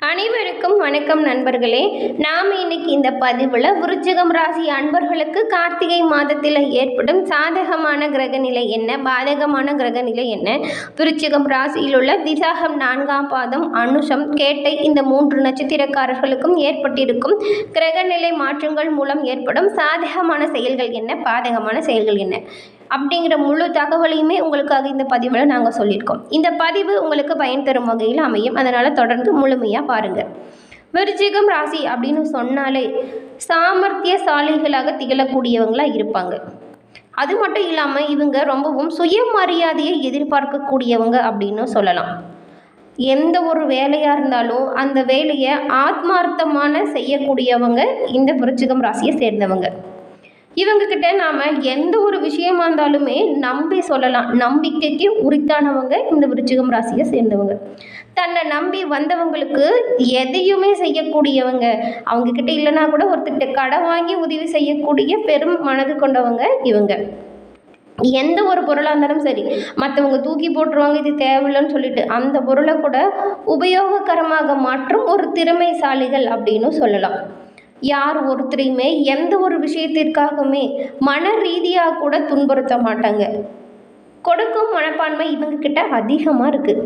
அனைவருக்கும் வணக்கம் நண்பர்களே. நாம் இன்னைக்கு இந்த பதிவில் விருச்சிகம் ராசி அன்பர்களுக்கு கார்த்திகை மாதத்தில் ஏற்படும் சாதகமான கிரகநிலை என்ன? பாதகமான கிரகநிலை என்ன? விருச்சிகம் ராசியில் உள்ள விசாகம் நான்காம் பாதம் அனுஷம் கேட்டை இந்த மூன்று நட்சத்திரக்காரர்களுக்கும் ஏற்பட்டிருக்கும். கிரகநிலை மாற்றங்கள் மூலம் ஏற்படும் சாதகமான செயல்கள் என்ன? பாதகமான செயல்கள் என்ன? அப்படிங்கிற முழு தகவலையுமே உங்களுக்காக இந்த பதிவில் நாங்கள் சொல்லியிருக்கோம். இந்த பதிவு உங்களுக்கு பயன் தரும் வகையில் அமையும். அதனால் தொடர்ந்து முழுமையாக பாருங்கள் விருச்சிகம் ராசி அப்படின்னு சொன்னாலே சாமர்த்தியசாலிகளாக திகழக்கூடியவங்களாக இருப்பாங்க. அது மட்டும் இல்லாமல் இவங்க ரொம்பவும் சுயமரியாதையை எதிர்பார்க்கக்கூடியவங்க அப்படின்னு சொல்லலாம். எந்த ஒரு வேலையாக இருந்தாலும் அந்த வேலையை ஆத்மார்த்தமான செய்யக்கூடியவங்க இந்த விருச்சிகம் ராசியை சேர்ந்தவங்க. இவங்கக்கிட்ட நாம் எந்த ஒரு விஷயமா இருந்தாலுமே நம்பி சொல்லலாம். நம்பிக்கைக்கு உரித்தானவங்க இந்த விருச்சிகம் ராசியை சேர்ந்தவங்க. தன்னை நம்பி வந்தவங்களுக்கு எதையுமே செய்யக்கூடியவங்க அவங்கக்கிட்ட இல்லைனா கூட ஒருத்தர்கிட்ட கடன் வாங்கி உதவி செய்யக்கூடிய பெரும் மனது கொண்டவங்க இவங்க. எந்த ஒரு பொருளாக இருந்தாலும் சரி மற்றவங்க தூக்கி போட்டுருவாங்க இது தேவையில்லைன்னு சொல்லிட்டு அந்த பொருளை கூட உபயோககரமாக மாற்றும் ஒரு திறமைசாலிகள் அப்படின்னு சொல்லலாம். யார் ஒருத்தரையுமே எந்த ஒரு விஷயத்திற்காகவுமே மன ரீதியாக கூட துன்புறுத்த மாட்டாங்க. கொடுக்கும் மனப்பான்மை இவங்க கிட்ட அதிகமாக இருக்குது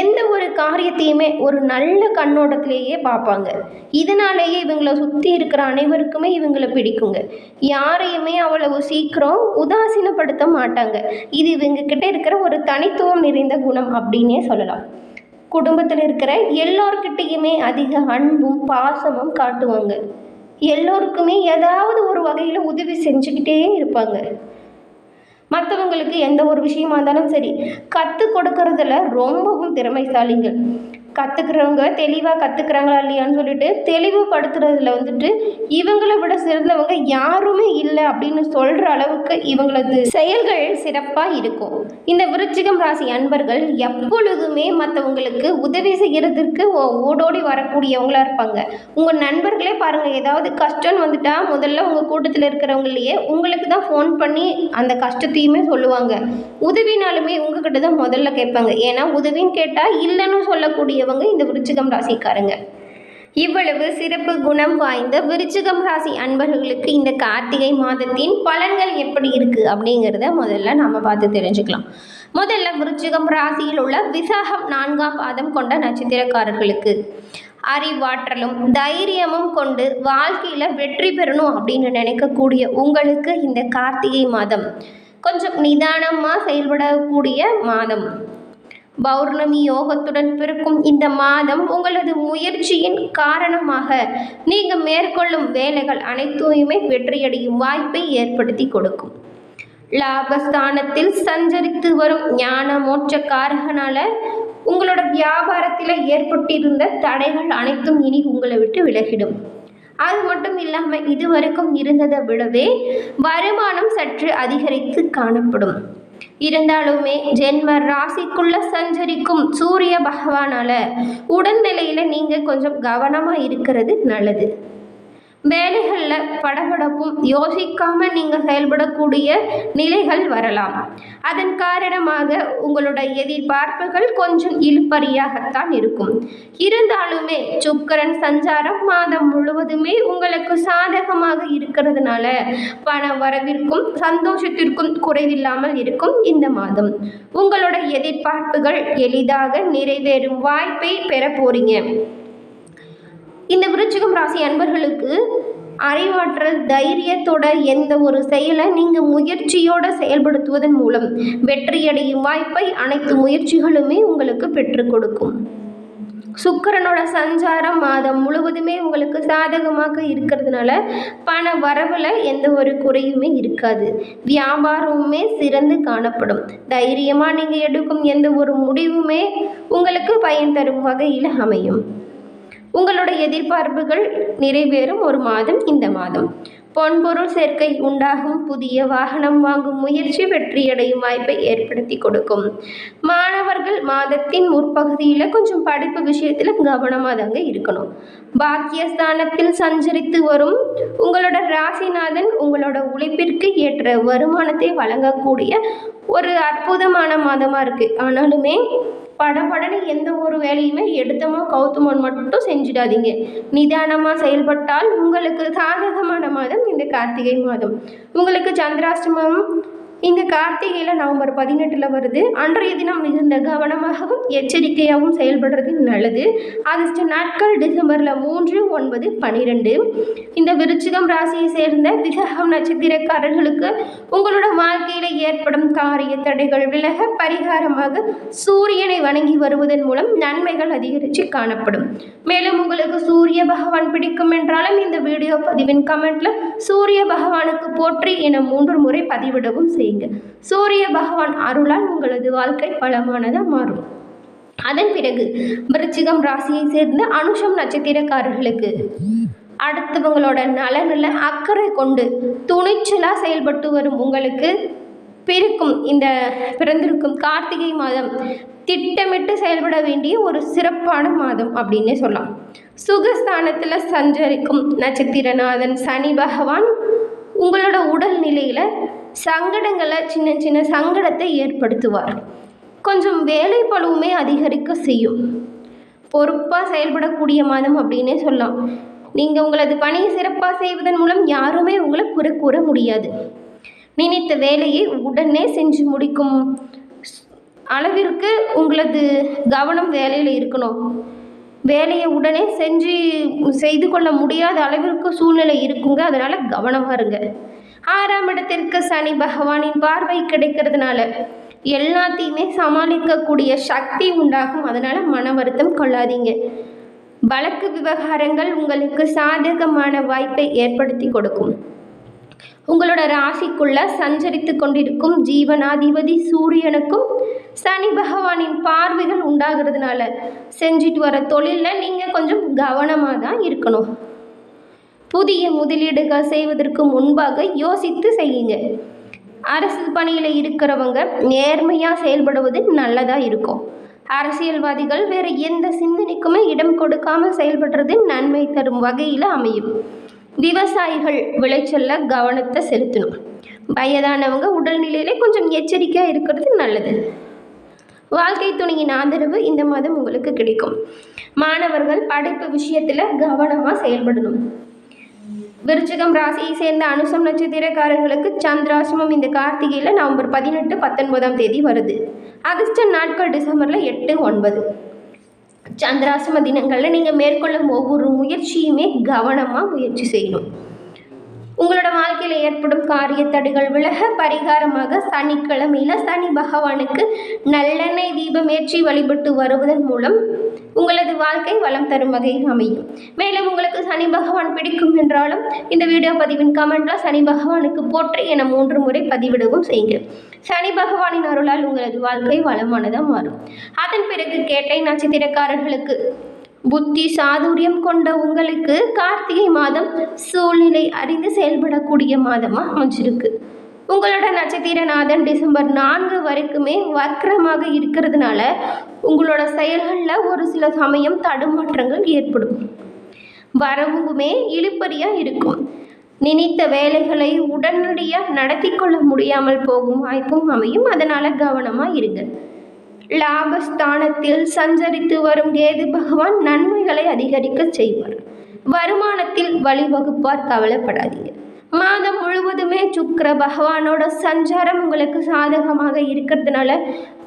எந்த ஒரு காரியத்தையுமே ஒரு நல்ல கண்ணோட்டத்திலேயே பார்ப்பாங்க. இதனாலேயே இவங்களை சுற்றி இருக்கிற அனைவருக்குமே இவங்களை பிடிக்குங்க. யாரையுமே அவ்வளவு சீக்கிரம் உதாசீனப்படுத்த மாட்டாங்க. இது இவங்க கிட்ட இருக்கிற ஒரு தனித்துவம் நிறைந்த குணம் அப்படின்னே சொல்லலாம். குடும்பத்தில் இருக்கிற எல்லோர்கிட்டேயுமே அதிக அன்பும் பாசமும் காட்டுவாங்க. எல்லோருக்குமே ஏதாவது ஒரு வகையில் உதவி செஞ்சுக்கிட்டே இருப்பாங்க. மற்றவங்களுக்கு எந்த ஒரு விஷயமா இருந்தாலும் சரி கற்றுக் கொடுக்கறதுல ரொம்பவும் திறமைசாலிகள். கற்றுக்கிறவங்க தெளிவாக கற்றுக்குறாங்களா இல்லையான்னு சொல்லிட்டு தெளிவுபடுத்துறதுல வந்துட்டு இவங்களை விட சிறந்தவங்க யாருமே இல்லை அப்படின்னு சொல்கிற அளவுக்கு இவங்களது செயல்கள் சிறப்பாக இருக்கும். இந்த விருச்சிகம் ராசி அன்பர்கள் எப்பொழுதுமே மற்றவங்களுக்கு உதவி செய்கிறதுக்கு ஓ- ஓடோடி வரக்கூடியவங்களா இருப்பாங்க. உங்கள் நண்பர்களே பாருங்கள் ஏதாவது கஷ்டம்னு வந்துட்டா முதல்ல உங்கள் கூட்டத்தில் இருக்கிறவங்களையே உங்களுக்கு தான் ஃபோன் பண்ணி அந்த கஷ்டத்தையுமே சொல்லுவாங்க. உதவினாலுமே உங்ககிட்ட தான் முதல்ல கேட்பாங்க. ஏன்னா உதவின்னு கேட்டால் இல்லைன்னு சொல்லக்கூடியவங்க இந்த விருச்சிகம் ராசிக்காரங்க. இவ்வளவு சிறப்பு குணம் வாய்ந்த விருச்சிகம் ராசி அன்பர்களுக்கு இந்த கார்த்திகை மாதத்தின் பலன்கள் எப்படி இருக்குது அப்படிங்கிறத முதல்ல நாம் பார்த்து தெரிஞ்சுக்கலாம். முதல்ல விருச்சிகம் ராசியில் உள்ள விசாகம் நான்காம் பாதம் கொண்ட நட்சத்திரக்காரர்களுக்கு அறிவாற்றலும் தைரியமும் கொண்டு வாழ்க்கையில் வெற்றி பெறணும் அப்படின்னு நினைக்கக்கூடிய உங்களுக்கு இந்த கார்த்திகை மாதம் கொஞ்சம் நிதானமாக செயல்படக்கூடிய மாதம். பௌர்ணமி யோகத்துடன் பிறக்கும் இந்த மாதம் உங்களது முயற்சியின் காரணமாக நீங்கள் மேற்கொள்ளும் வேலைகள் அனைத்தையுமே வெற்றியடையும் வாய்ப்பை ஏற்படுத்தி கொடுக்கும். லாபஸ்தானத்தில் சஞ்சரித்து வரும் ஞான மோட்சக்காரகனால உங்களோட வியாபாரத்தில் ஏற்பட்டிருந்த தடைகள் அனைத்தும் இனி உங்களை விட்டு விலகிடும். அது மட்டும் இல்லாமல் இதுவரைக்கும் இருந்ததை விடவே வருமானம் சற்று அதிகரித்து காணப்படும். இருந்தாலுமே ஜென்ம ராசிக்குள்ள சஞ்சரிக்கும் சூரிய பகவானால உடல்நிலையில் நீங்க கொஞ்சம் கவனமா இருக்கிறது நல்லது. வேலைகளில் படபடப்பும் யோசிக்காம நீங்கள் செயல்படக்கூடிய நிலைகள் வரலாம். அதன் காரணமாக உங்களோட எதிர்பார்ப்புகள் கொஞ்சம் இழுப்பறியாகத்தான் இருக்கும். இருந்தாலுமே சுக்கரன் சஞ்சாரம் மாதம் முழுவதுமே உங்களுக்கு சாதகமாக இருக்கிறதுனால பண வரவிற்கும் சந்தோஷத்திற்கும் குறைவில்லாமல் இருக்கும் இந்த மாதம். உங்களோட எதிர்பார்ப்புகள் எளிதாக நிறைவேறும் வாய்ப்பை பெற போறீங்க. இந்த விருச்சிகம் ராசி அன்பர்களுக்கு அறிவாற்றல் தைரியத்தோட எந்த ஒரு செயலை நீங்கள் முயற்சியோட செயல்படுத்துவதன் மூலம் வெற்றியடையும் வாய்ப்பை அனைத்து முயற்சிகளுமே உங்களுக்கு பெற்றுக் கொடுக்கும். சுக்கிரனோட சஞ்சாரம் மாதம் முழுவதுமே உங்களுக்கு சாதகமாக இருக்கிறதுனால பண வரவில் எந்த ஒரு குறையுமே இருக்காது. வியாபாரமுமே சிறந்து காணப்படும். தைரியமாக நீங்கள் எடுக்கும் எந்த ஒரு முடிவுமே உங்களுக்கு பயன் தரும் வகையில் அமையும். உங்களோட எதிர்பார்ப்புகள் நிறைவேறும் ஒரு மாதம் இந்த மாதம். பொன்பொருள் சேர்க்கை உண்டாகும் புதிய வாகனம் வாங்கும் முயற்சி வெற்றியடையும் வாய்ப்பை ஏற்படுத்தி கொடுக்கும். மாணவர்கள் மாதத்தின் முற்பகுதியில் கொஞ்சம் படிப்பு விஷயத்தில் கவனமாக தாங்க இருக்கணும். பாக்கியஸ்தானத்தில் சஞ்சரித்து வரும் உங்களோட ராசிநாதன் உங்களோட உழைப்பிற்கு ஏற்ற வருமானத்தை வழங்கக்கூடிய ஒரு அற்புதமான மாதமாக இருக்குது ஆனாலுமே படபடன்னு எந்த ஒரு வேலையுமே எடுத்தமோ கவுத்தோமான்னு மட்டும் செஞ்சிடாதீங்க. நிதானமாக செயல்பட்டால் உங்களுக்கு சாதகமான மாதம் இந்த கார்த்திகை மாதம். உங்களுக்கு சந்திராஷ்டமம் இந்த கார்த்திகையில் நவம்பர் பதினெட்டில் வருது. அன்றைய தினம் மிகுந்த கவனமாகவும் எச்சரிக்கையாகவும் செயல்படுறது நல்லது. அதிர்ஷ்ட நாட்கள் டிசம்பரில் மூன்று ஒன்பது பன்னிரெண்டு இந்த விருச்சிகம் ராசியை சேர்ந்த விசகம் நட்சத்திரக்காரர்களுக்கு உங்களோட வாழ்க்கையில் ஏற்படும் காரிய தடைகள் விலக பரிகாரமாக சூரியனை வணங்கி வருவதன் மூலம் நன்மைகள் அதிகரித்து காணப்படும். மேலும் உங்களுக்கு சூரிய பகவான் பிடிக்கும் என்றாலும் இந்த வீடியோ பதிவின் கமெண்ட்டில் சூரிய பகவானுக்கு போற்றி என மூன்று முறை பதிவிடவும் செய்யுங்க. சூரிய பகவான் அருளால் உங்களது வாழ்க்கை பலமானதாக மாறும். அதன் பிறகு விருச்சிகம் ராசியை சேர்ந்த அனுஷம் நட்சத்திரக்காரர்களுக்கு அடுத்தவங்களோட நலனில் அக்கறை கொண்டு துணிச்சலாக செயல்பட்டு வரும் உங்களுக்கு பிறக்கும் இந்த பிறந்திருக்கும் கார்த்திகை மாதம் திட்டமிட்டு செயல்பட வேண்டிய ஒரு சிறப்பான மாதம் அப்படின்னே சொல்லலாம். சுகஸ்தானத்தில் சஞ்சரிக்கும் நட்சத்திரநாதன் சனி பகவான் உங்களோட உடல் நிலையில் சங்கடங்களை சின்ன சின்ன சங்கடத்தை ஏற்படுத்துவார். கொஞ்சம் வேலை பழுவுமே அதிகரிக்க செய்யும். பொறுப்பாக செயல்படக்கூடிய மாதம் அப்படின்னே சொல்லலாம். நீங்கள் உங்களது பணியை சிறப்பாக செய்வதன் மூலம் யாருமே உங்களை குறை கூற முடியாது. நினைத்த வேலையை உடனே செஞ்சு முடிக்கும் அளவிற்கு உங்களது கவனம் வேலையில் இருக்கணும். வேலையை உடனே செஞ்சு செய்து கொள்ள முடியாத அளவிற்கு சூழ்நிலை இருக்குங்க. அதனால் கவனமாக இருங்க. ஆறாம் இடத்திற்கு சனி பகவானின் பார்வை கிடைக்கிறதுனால எல்லாத்தையுமே சமாளிக்கக்கூடிய சக்தி உண்டாகும். அதனால் மன வருத்தம் கொள்ளாதீங்க. வழக்கு விவகாரங்கள் உங்களுக்கு சாதகமான வாய்ப்பை ஏற்படுத்தி கொடுக்கும். உங்களோட ராசிக்குள்ள சஞ்சரித்து கொண்டிருக்கும் ஜீவனாதிபதி சூரியனுக்கும் சனி பகவானின் பார்வைகள் உண்டாகிறதுனால செஞ்சுட்டு வர தொழிலில் நீங்கள் கொஞ்சம் கவனமாக தான் இருக்கணும். புதிய முதலீடுகள் செய்வதற்கு முன்பாக யோசித்து செய்யுங்க. அரசு பணியில் இருக்கிறவங்க நேர்மையாக செயல்படுவது நல்லதாக இருக்கும். அரசியல்வாதிகள் வேறு எந்த சிந்தனைக்குமே இடம் கொடுக்காமல் செயல்படுறது நன்மை தரும் வகையில் அமையும். விவசாயிகள் விளைச்சல்ல கவனத்தை செலுத்தணும். வயதானவங்க உடல்நிலையில கொஞ்சம் எச்சரிக்கையாக இருக்கிறது நல்லது. வாழ்க்கை துணையின் ஆதரவு இந்த மாதம் உங்களுக்கு கிடைக்கும். மாணவர்கள் படிப்பு விஷயத்தில் கவனமாக செயல்படணும். விருச்சிகம் ராசியை சேர்ந்த அனுசம் நட்சத்திரக்காரர்களுக்கு சந்திராசிரமம் இந்த கார்த்திகையில் நவம்பர் பதினெட்டு பத்தொன்பதாம் தேதி வருது. அதிர்ஷ்ட நாட்கள் டிசம்பரில் எட்டு ஒன்பது. சந்திராசிரம தினங்களில் நீங்கள் மேற்கொள்ளும் ஒவ்வொரு முயற்சியுமே கவனமாக முயற்சி செய்யணும். உங்களோட வாழ்க்கையில் ஏற்படும் காரிய தடைகள் விலக பரிகாரமாக சனிக்கிழமையில் சனி பகவானுக்கு நல்லெண்ணெய் தீபம் ஏற்றி வழிபட்டு வருவதன் மூலம் உங்களது வாழ்க்கை வளம் தரும் வகையில் அமையும். மேலும் உங்களுக்கு சனி பகவான் பிடிக்கும் என்றாலும் இந்த வீடியோ பதிவின் கமெண்ட்ல சனி பகவானுக்கு போற்றி என மூன்று முறை பதிவிடவும் செய்யுங்க சனி பகவானின் அருளால் உங்களது வாழ்க்கை வளமானதாக மாறும். அதன் பிறகு கேட்டை நட்சத்திரக்காரர்களுக்கு புத்தி சாதுரியம் கொண்ட உங்களுக்கு கார்த்திகை மாதம் சூழ்நிலை அறிந்து செயல்படக்கூடிய மாதமாக அமைஞ்சிருக்கு. உங்களோட நட்சத்திரநாதன் டிசம்பர் நான்கு வரைக்குமே வக்கரமாக இருக்கிறதுனால உங்களோட செயல்களில் ஒரு சில சமயம் தடுமாற்றங்கள் ஏற்படும். வரவுமே இழுப்பறியாக இருக்கும். நினைத்த வேலைகளை உடனடியாக நடத்தி கொள்ள முடியாமல் போகும் வாய்ப்பும் அமையும். அதனால் கவனமாக இருங்க. லாபஸ்தானத்தில் சஞ்சரித்து வரும் கேது பகவான் நன்மைகளை அதிகரிக்க செய்வார். வருமானத்தில் வழிவகுப்பார் கவலைப்படாதீங்க. மாதம் முழுவதுமே சுக்கர பகவானோட சஞ்சாரம் உங்களுக்கு சாதகமாக இருக்கிறதுனால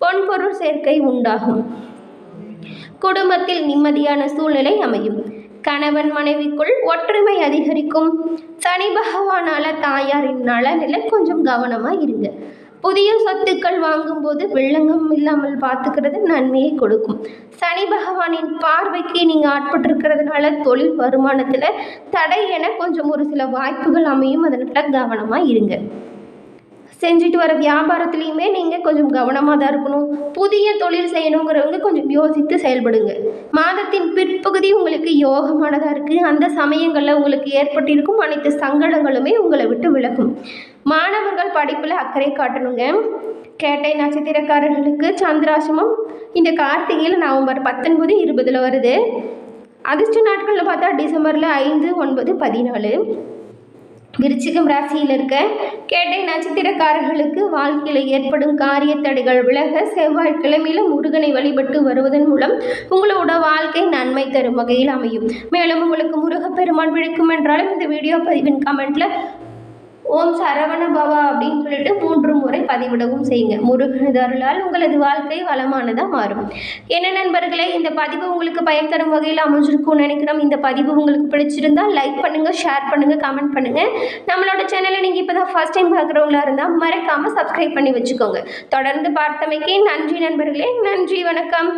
பொன்பொருள் சேர்க்கை உண்டாகும். குடும்பத்தில் நிம்மதியான சூழ்நிலை அமையும். கணவன் மனைவிக்குள் ஒற்றுமை அதிகரிக்கும். சனி பகவானால தாயாரின் நலனில கொஞ்சம் கவனமாக இருங்க. புதிய சொத்துக்கள் வாங்கும்போது வில்லங்கம் இல்லாமல் பார்த்துக்கிறது நன்மையை கொடுக்கும். சனி பகவானின் பார்வைக்கு நீங்கள் ஆட்பட்டிருக்கிறதுனால தொழில் வருமானத்தில் தடை என கொஞ்சம் ஒரு சில வாய்ப்புகள் அமையும். அதனால கவனமாக இருங்க. செஞ்சுட்டு வர வியாபாரத்துலேயுமே நீங்கள் கொஞ்சம் கவனமாக தான் இருக்கணும். புதிய தொழில் செய்யணுங்கிறவங்க கொஞ்சம் யோசித்து செயல்படுங்க. மாதத்தின் பகுதி உங்களுக்கு யோகமானதாக இருக்குது அந்த சமயங்களில் உங்களுக்கு ஏற்பட்டிருக்கும் அனைத்து சங்கடங்களுமே உங்களை விட்டு விலகும். மாணவர்கள் படிப்பில் அக்கறை காட்டணுங்க. கேட்டை நட்சத்திரக்காரர்களுக்கு சந்திராசிரமம். இந்த கார்த்திகையில் நவம்பர் பத்தொன்பது இருபதில் வருது. அதிர்ஷ்ட நாட்களில் பார்த்தா டிசம்பரில் ஐந்து ஒன்பது பதினாலு. விருச்சிகம் ராசியில் இருக்க கேட்டை நட்சத்திரக்காரர்களுக்கு வாழ்க்கையில் ஏற்படும் காரிய தடைகள் விலக செவ்வாய்க்கிழமையில முருகனை வழிபட்டு வருவதன் மூலம் உங்களோட வாழ்க்கை நன்மை தரும் வகையில் அமையும். மேலும் உங்களுக்கு முருகப்பெருமான் பிடிக்கும் என்றாலும் இந்த வீடியோ பதிவின் கமெண்ட்ல ஓம் சரவண பவா அப்படின்னு சொல்லிட்டு மூன்று முறை பதிவிடவும் செய்யுங்க. முருகனது அருளால் உங்களது வாழ்க்கை வளமானதாக மாறும். என்ன நண்பர்களே இந்த பதிவு உங்களுக்கு பயன் தரும் வகையில் அமைஞ்சிருக்கும்னு நினைக்கிறோம். இந்த பதிவு உங்களுக்கு பிடிச்சிருந்தா லைக் பண்ணுங்கள் ஷேர் பண்ணுங்கள் கமெண்ட் பண்ணுங்கள் நம்மளோட சேனலை நீங்கள் இப்போ தான் ஃபஸ்ட் டைம் பார்க்குறவங்களா இருந்தால் மறக்காமல் சப்ஸ்கிரைப் பண்ணி வச்சுக்கோங்க. தொடர்ந்து பார்த்தமைக்கு நன்றி நண்பர்களே நன்றி வணக்கம்.